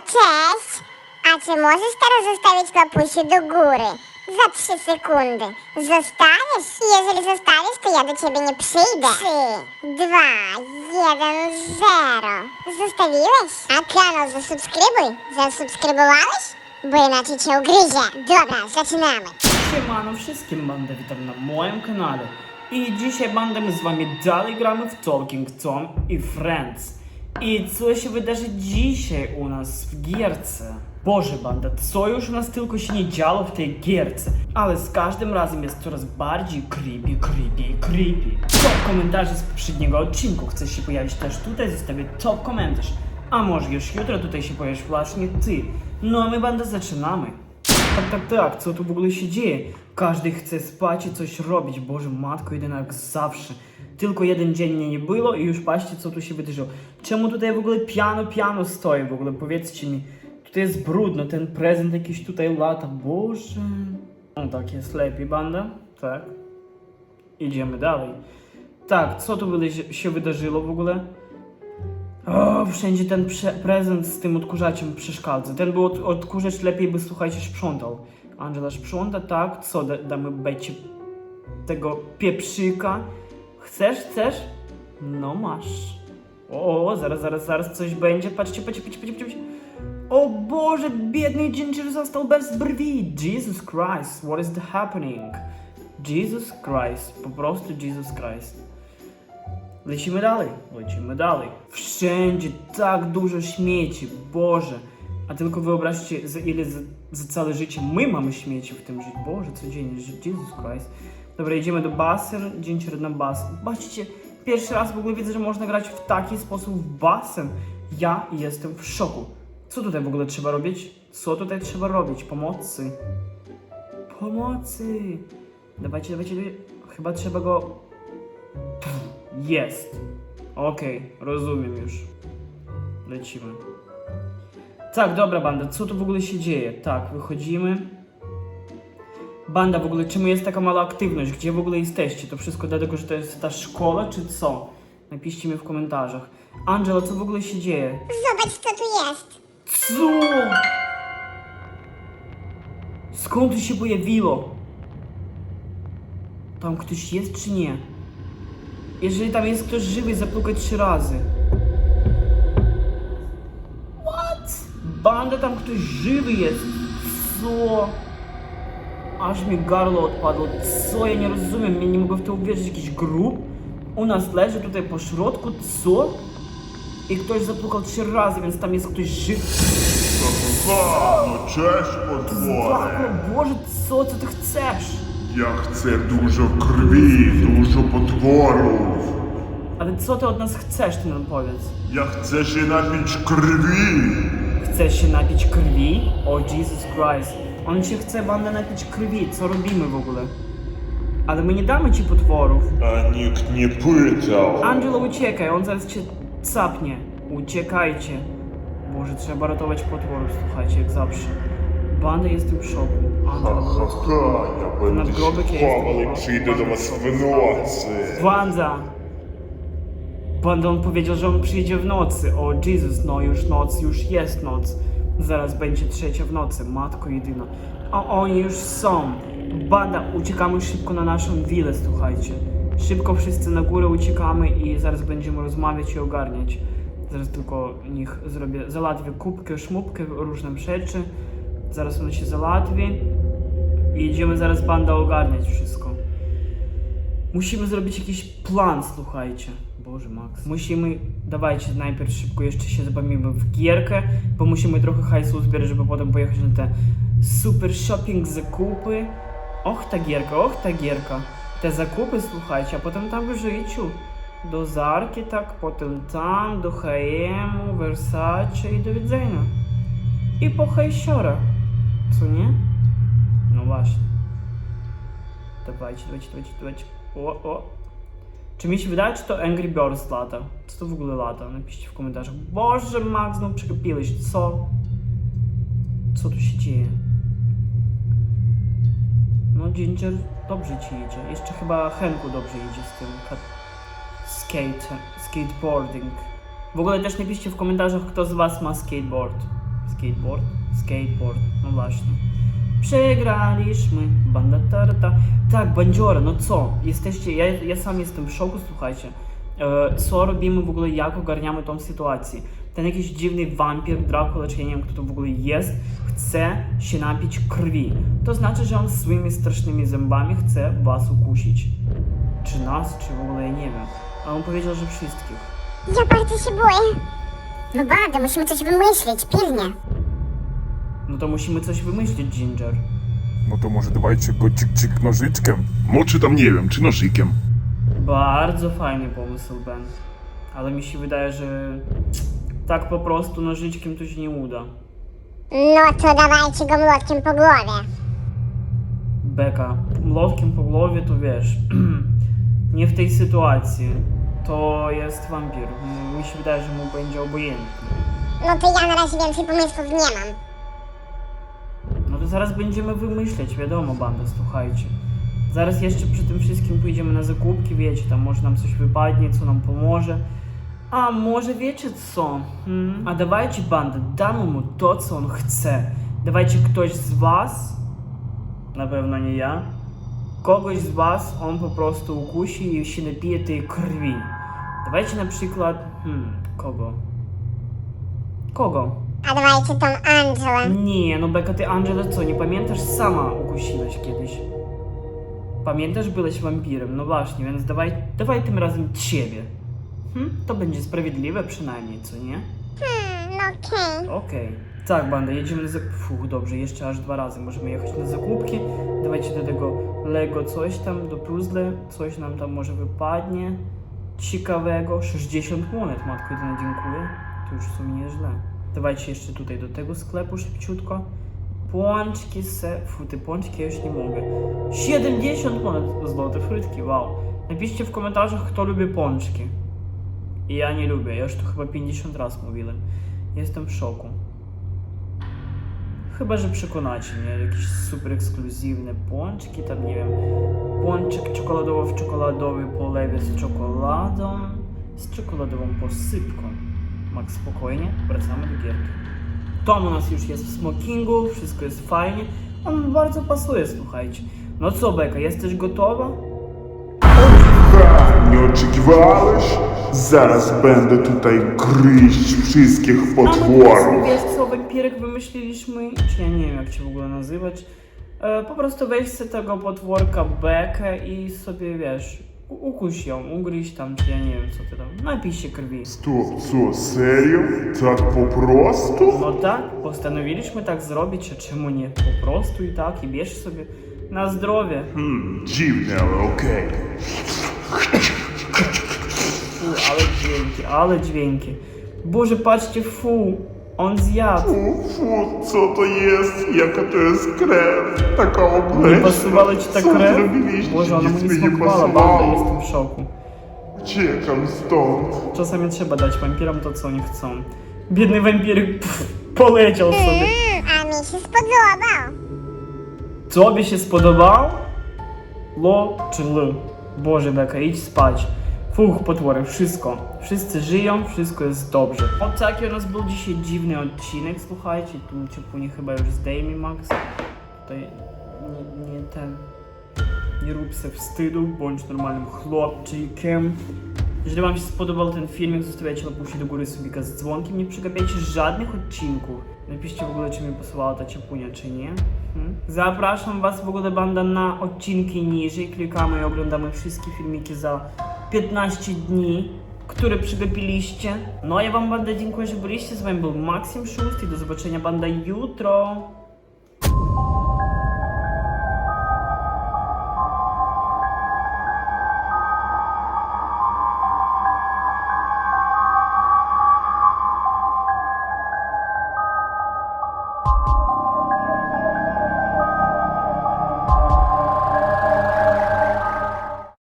cześć! A czy możesz teraz zostawić lapusie do góry? Za trzy sekundy. Zostaniesz? Jeżeli zostaniesz, to ja do ciebie nie przyjdę. Trzy, dwa, jeden, zero. Zostawiłeś? A kanał zasubskrybuj. Zasubskrybowałeś? Bo inaczej cię ugryzie. Dobra, zaczynamy. Siemano wszystkim, banda, witam na moim kanale. I dzisiaj będziemy z wami dalej gramy w Talking Tom i Friends. I co się wydarzy dzisiaj u nas w gierce? Boże banda, co już u nas tylko się nie działo w tej gierce. Ale z każdym razem jest coraz bardziej creepy, creepy, creepy. Top komentarze z poprzedniego odcinku. Chcesz się pojawić też tutaj? Zostawię top komentarz. A może już jutro tutaj się pojawisz właśnie ty. No a my banda zaczynamy. Tak, tak, tak, co tu w ogóle się dzieje? Każdy chce spać i coś robić. Boże, matko jak zawsze. Tylko jeden dzień mnie nie było i już patrzcie, co tu się wydarzyło. Czemu tutaj w ogóle piano, piano stoi w ogóle? Powiedzcie mi. Tutaj jest brudno, ten prezent jakiś tutaj lata. Boże. No tak, jest lepiej, banda? Tak. Idziemy dalej. Tak, co tu się wydarzyło w ogóle? O, wszędzie ten prezent z tym odkurzaczem przeszkadza. Ten był od- odkurzacz lepiej by, słuchajcie, sprzątał. Angela sprząta, tak? Co, da- damy Becie tego pieprzyka? Chcesz, chcesz? No masz. O, zaraz, zaraz, zaraz coś będzie. Patrzcie, patrzcie, patrzcie, patrzcie, patrzcie. O Boże, biedny Ginger został bez brwi. Jesus Christ, what is the happening? Jesus Christ, po prostu Jesus Christ. Lecimy dalej, lecimy dalej. Wszędzie tak dużo śmieci, Boże. A tylko wyobraźcie, za ile za, za całe życie my mamy śmieci w tym życiu. Boże, codziennie, Jesus Christ. Dobra, idziemy do basen, dzień na basen. Patrzcie, pierwszy raz w ogóle widzę, że można grać w taki sposób w basen. Ja jestem w szoku. Co tutaj w ogóle trzeba robić? Co tutaj trzeba robić? Pomocy. Pomocy. Dawajcie, dawajcie, dawajcie. Chyba trzeba go jest. Okej, rozumiem już. Lecimy. Tak, dobra banda, co tu w ogóle się dzieje? Tak, wychodzimy. Banda, w ogóle czemu jest taka mała aktywność? Gdzie w ogóle jesteście? To wszystko dlatego, że to jest ta szkoła, czy co? Napiszcie mi w komentarzach. Angela, co w ogóle się dzieje? Zobacz, co tu jest. Co? Skąd to się pojawiło? Tam ktoś jest czy nie? Jeżeli tam jest ktoś żywy, zapukaj trzy razy. What? Banda, tam ktoś żywy jest. Co? Aż mi gardło odpadło. Co? Ja nie rozumiem. Ja nie mogę w to uwierzyć. Jakiś grób? U nas leży tutaj po środku. Co? I ktoś zapukał trzy razy, więc tam jest ktoś żywy. No cześć potworze. Złapał, Boże, co, co ty chcesz? Ja chcę dużo krwi, dużo potworów. Ale co ty od nas chcesz, ty nam powiedz? Ja chcę się napić krwi. Chcesz się napić krwi? O Jesus Christ. On się chce bandę napić krwi, co robimy w ogóle? Ale my nie damy ci potworów. A nikt nie pytał. Angelo, uciekaj, on zaraz cię capnie. Uciekajcie. Boże, trzeba ratować potworów, słuchajcie, jak zawsze. Banda jestem w szoku. Angelo, Ha, ha, ha, ja będę się Nadgrobek jest. chował i przyjdę do was w nocy. Banda! Banda, on powiedział, że on przyjdzie w nocy. O Jezus, no już noc, już jest noc. Zaraz będzie trzecia w nocy, matko jedyna. A oni już są. Banda, uciekamy szybko na naszą willę, słuchajcie. Szybko wszyscy na górę uciekamy i zaraz będziemy rozmawiać i ogarniać. Zaraz tylko nich zrobię, załatwię kubkę, szmupkę, różne rzeczy. Zaraz ono się załatwi. I idziemy zaraz banda ogarniać wszystko. Musimy zrobić jakiś plan, słuchajcie. Boże, Max. Musimy, dawajcie najpierw szybko jeszcze się zabawimy w gierkę, bo musimy trochę hajsu uzbierać, żeby potem pojechać na te super shopping zakupy. Och, ta gierka, och, ta gierka. Te zakupy, słuchajcie, a potem tam w życiu. Do Zarki, tak, potem tam, do H&M, Versace i do widzenia. I po hejsiora. Co nie? No właśnie. Dawajcie, dawajcie, dawajcie, dawajcie. O, o. Czy mi się wydaje, czy to Angry Birds lata? Co to w ogóle lata? Napiszcie w komentarzach. Boże, Max, no przegapiłeś. Co? Co tu się dzieje? No, Ginger dobrze ci idzie. Jeszcze chyba Henku dobrze idzie z tym kat- skate, skateboarding. W ogóle też napiszcie w komentarzach, kto z was ma skateboard. Skateboard? Skateboard, no właśnie. Przegraliśmy, banda tarta. Tak, bandziora, no co? Jesteście, ja, ja sam jestem w szoku, słuchajcie. E, co robimy w ogóle, jak ogarniamy tą sytuację? Ten jakiś dziwny wampir, Dracula, czy ja nie wiem kto to w ogóle jest, chce się napić krwi. To znaczy, że on swoimi strasznymi zębami chce was ukusić. Czy nas, czy w ogóle ja nie wiem. A on powiedział, że wszystkich. Ja bardzo się boję. No bada, musimy coś wymyślić, pilnie. No to musimy coś wymyślić, Ginger. No to może dawajcie go czyk-czyk nożyczkiem. No czy tam nie wiem, czy nożykiem. Bardzo fajny pomysł, Ben. Ale mi się wydaje, że tak po prostu nożyczkiem to się nie uda. No to dawajcie go młotkiem po głowie. Beka, młotkiem po głowie to wiesz, nie w tej sytuacji. To jest wampir. Mi się wydaje, że mu będzie obojętny. No to ja na razie więcej pomysłów nie mam. Zaraz będziemy wymyśleć, wiadomo, banda, słuchajcie. Zaraz jeszcze przy tym wszystkim pójdziemy na zakupki, wiecie, tam może nam coś wypadnie, co nam pomoże. A może wiecie co? Hmm? A dawajcie, banda, damy mu to, co on chce. Dawajcie ktoś z was, na pewno nie ja, kogoś z was on po prostu ukusi i się napije tej krwi. Dawajcie na przykład, hmm, kogo? Kogo? A dawajcie tą Angelę. Nie, no Beka, ty Angela co, nie pamiętasz? Sama ukusiłeś kiedyś. Pamiętasz, byłeś wampirem, no właśnie, więc dawaj, dawaj tym razem ciebie. Hm? To będzie sprawiedliwe przynajmniej, co nie? Hmm, no okej. Okej. Tak, banda, jedziemy na zakupki. Fuh, dobrze, jeszcze aż dwa razy możemy jechać na zakupki. Dawajcie do tego Lego coś tam, do puzzle, coś nam tam może wypadnie. Ciekawego. 60 monet, matko jedyna, dziękuję. To już w sumie nieźle. Dawajcie jeszcze tutaj do tego sklepu szybciutko. Pączki se... Fu, te pączki ja już nie mogę. 70 monet złote frytki, wow. Napiszcie w komentarzach, kto lubi pączki. I ja nie lubię, ja już to chyba 50 razy mówiłem. Jestem w szoku. Chyba, że przekonacie mnie, jakieś super ekskluzywne pączki, tam nie wiem, pączek czekoladowo-czekoladowy po lewie z czekoladą, z czekoladową posypką. Max, spokojnie, wracamy do gierki. Tom u nas już jest w smokingu, wszystko jest fajnie, on bardzo pasuje, słuchajcie. No co, Beka, jesteś gotowa? Ha, nie oczekiwałeś? Zaraz będę tutaj gryźć wszystkich potworów. wiesz co, wampirek wymyśliliśmy, czy ja nie wiem jak cię w ogóle nazywać. E, po prostu weź sobie tego potworka Bekę i sobie, wiesz, u- ukuś ją, ugryź tam, czy ja nie wiem co ty tam, napij się krwi. Stop, co, serio? Tak po prostu? No tak, postanowiliśmy tak zrobić, a czemu nie? Po prostu i tak, i bierz sobie na zdrowie. Hmm, dziwne, ale okej. Fu, ale dźwięki, ale dźwięki. Boże, patrzcie, fu, on zjadł. Fu, co to jest? Jaka to jest krew? Taka Nie obleśna. pasowała ci ta Co krew? zrobiliście? Boże, ona mu Nic nie mi nie smakowała, pasowało. jestem w szoku. Uciekam stąd. Czasami trzeba dać wampirom to, co oni chcą. Biedny wampirek pff, poleciał sobie. Mm, a mi się spodobał. Co by się spodobało? Lo czy l? Boże, Beka, idź spać. Fuch, potwory, wszystko. Wszyscy żyją, wszystko jest dobrze. O taki u nas był dzisiaj dziwny odcinek, słuchajcie. Tu ciepłunie chyba już zdejmie Max. Tutaj nie, nie ten... Nie rób se wstydu, bądź normalnym chłopczykiem. Jeżeli wam się spodobał ten filmik, zostawiajcie łapusie do góry subika z dzwonkiem, nie przegapiajcie żadnych odcinków. Napiszcie w ogóle, czy mi posłała ta ciepłunia, czy nie. Hmm? Zapraszam was w ogóle banda na odcinki niżej, klikamy i oglądamy wszystkie filmiki za 15 dni, które przegapiliście. No ja wam banda dziękuję, że byliście, z wami był Maksim Szust i do zobaczenia banda jutro.